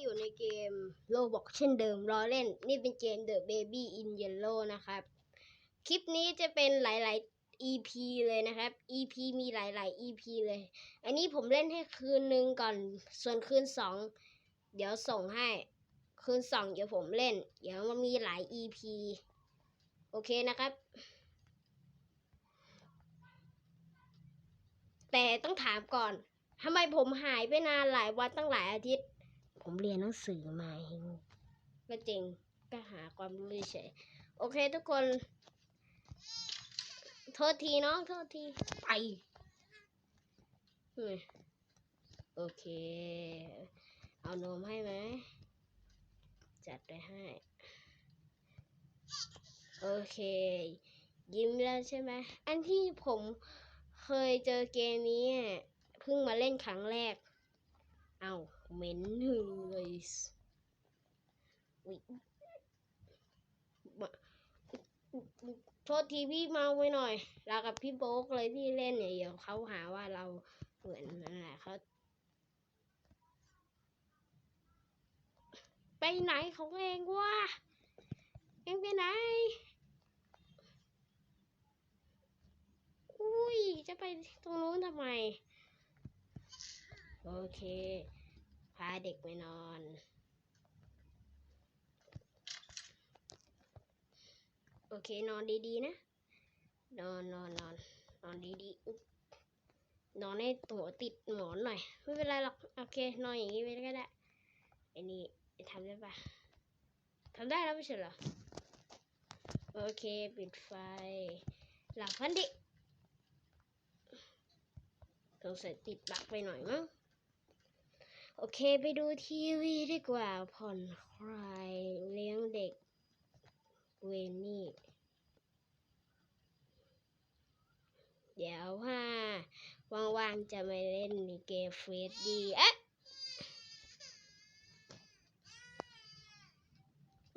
อยู่ในเกมโลบอกเช่นเดิมรอเล่น นี่เป็นเกม The Baby in Yellow นะครับ คลิปนี้จะเป็นหลาย ๆ EP เลยนะครับ EP มีหลาย ๆ EP เลย อันนี้ผมเล่นให้คืนหนึ่งก่อน ส่วนคืนสองเดี๋ยวส่งให้ คืนสองเดี๋ยวผมเล่น เดี๋ยวมันมีหลาย EP โอเคนะครับ แต่ต้องถามก่อนทำไมผมหายไปนานหลายวันตั้งหลายอาทิตย์ ผมเรียนหนังสือมาเองก็จริงก็หาความรู้เฉยโอเคทุกคน โทษทีน้องโทษทีไปเฮ้ยโอเค เอานมให้ไหม จัดไปให้ โอเค ยิ้มแล้วใช่ไหม อันที่ผมเคยเจอเกมนี้อะเพิ่งมาเล่นครั้งแรก เอา เหม็นหึงเลยอุ๊ยมาโทษทีพี่เมาไปหน่อยเรากับพี่โบ๊กเลยที่เล่นเนี่ยเดี๋ยวเขาหาว่าเราเหมือนนั่นแหละเขาไปไหนของเองวะเองไปไหน อุ้ย จะไปตรงนู้นทำไม โอเค พาเด็กไปนอน โอเคนอนดีๆนะ นอนนอนนอนนอนดีๆอุ๊บนอนให้หัวติดหมอนหน่อย ไม่เป็นไรหรอก โอเคนอนอย่างนี้ไปก็ได้ไอ้นี่ทำได้ปะทำได้แล้วไม่ใช่เหรอ โอเค ปิดไฟ หลับพันดิสงสัยติดบักไปหน่อยมั้ง โอเคไปดูทีวีดีกว่าผ่อนคลายเลี้ยงเด็ก เวนี่ เดี๋ยวว่าว่างๆจะมาเล่นเกมเฟสดีเอ๊ะ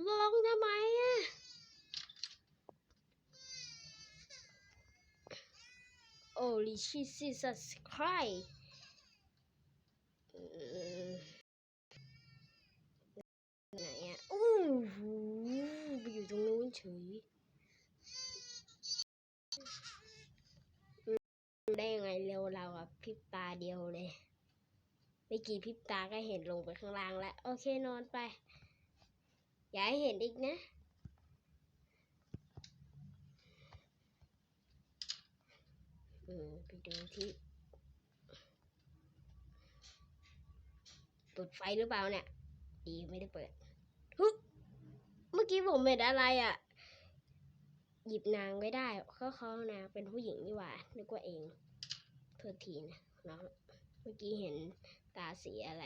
ลงทำไมอะโอ้ลิชิซิสัสครายไหนอะอู้หูไปอยู่ตรงนู้นเฉย ได้ยังไงเร็วเราอะพริบตาเดียวเลยไม่กี่พริบตาก็เห็นลงไปข้างล่างแล้ว โอเคนอนไป อย่าให้เห็นอีกนะอืมไปดูที่เปิดไฟหรือเปล่าเนี่ย ดีไม่ได้เปิดฮึเมื่อกี้ผมเห็นอะไรอะ่ะ หยิบนางไม่ได้เขาเขานางเป็นผู้หญิงนี่หว่านึกว่าเองโทษทีนะน้องเมื่อกี้เห็นตาสีอะไร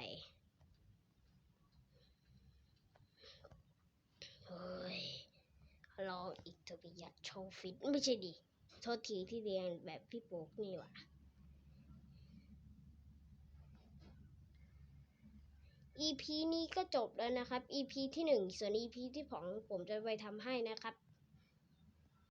เฮ้ยรองอีกจะไปอยากโชว์ฟิตไม่ใช่ดิโทษทีที่เรียนแบบพี่โป๊กนี่หว่า EP นี้ก็จบแล้วนะครับ EP ที่หนึ่งส่วน EP ที่สองผมจะไปทำให้นะครับ